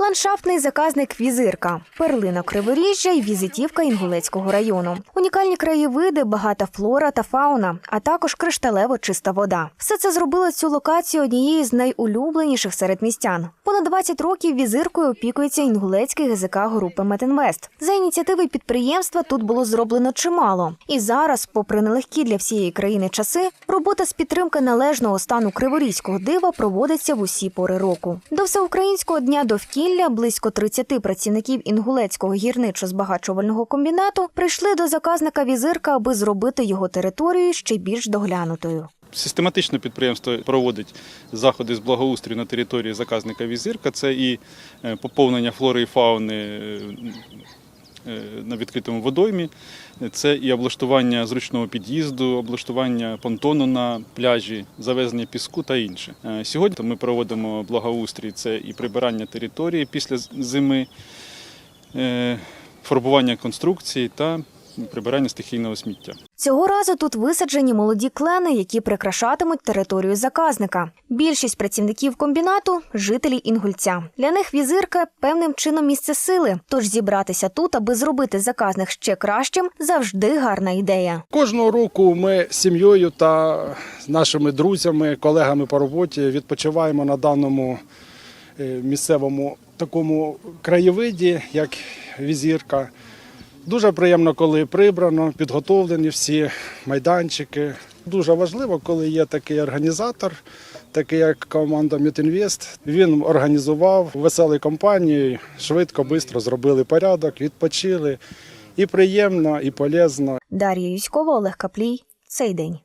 Ландшафтний заказник Візирка, перлина Криворіжжя і візитівка Інгулецького району. Унікальні краєвиди, багата флора та фауна, а також кришталево чиста вода. Все це зробило цю локацію однією з найулюбленіших серед містян. Понад 20 років візиркою опікується інгулецький ГЗК групи Метинвест. За ініціативи підприємства тут було зроблено чимало. І зараз, попри нелегкі для всієї країни часи, робота з підтримки належного стану криворізького дива проводиться в усі пори року. До всеукраїнського дня довкілля близько 30 працівників інгулецького гірничо-збагачувального комбінату прийшли до заказника візирка, аби зробити його територію ще більш доглянутою. Систематично підприємство проводить заходи з благоустрою на території заказника Візирка. Це і е, поповнення флори і фауни на відкритому водоймі, це і облаштування зручного під'їзду, облаштування понтону на пляжі, завезення піску та інше. Е, Сьогодні ми проводимо благоустрій, це і прибирання території після зими, е, фарбування конструкції та прибирання стихійного сміття. Цього разу тут висаджені молоді клени, які прикрашатимуть територію заказника. Більшість працівників комбінату жителі Інгульця. Для них візирка певним чином місце сили. Тож зібратися тут, аби зробити заказник ще кращим, завжди гарна ідея. Кожного року ми з сім'єю та з нашими друзями, колегами по роботі відпочиваємо на даному е, місцевому такому краєвиді, як візірка. Дуже приємно, коли прибрано, підготовлені всі майданчики. Дуже важливо, коли є такий організатор, такий як команда Мітінвест. Він організував веселі компанії, швидко, швидко зробили порядок, відпочили. І приємно, і полезно. Дар'я Юськова, Олег Каплій. Цей день.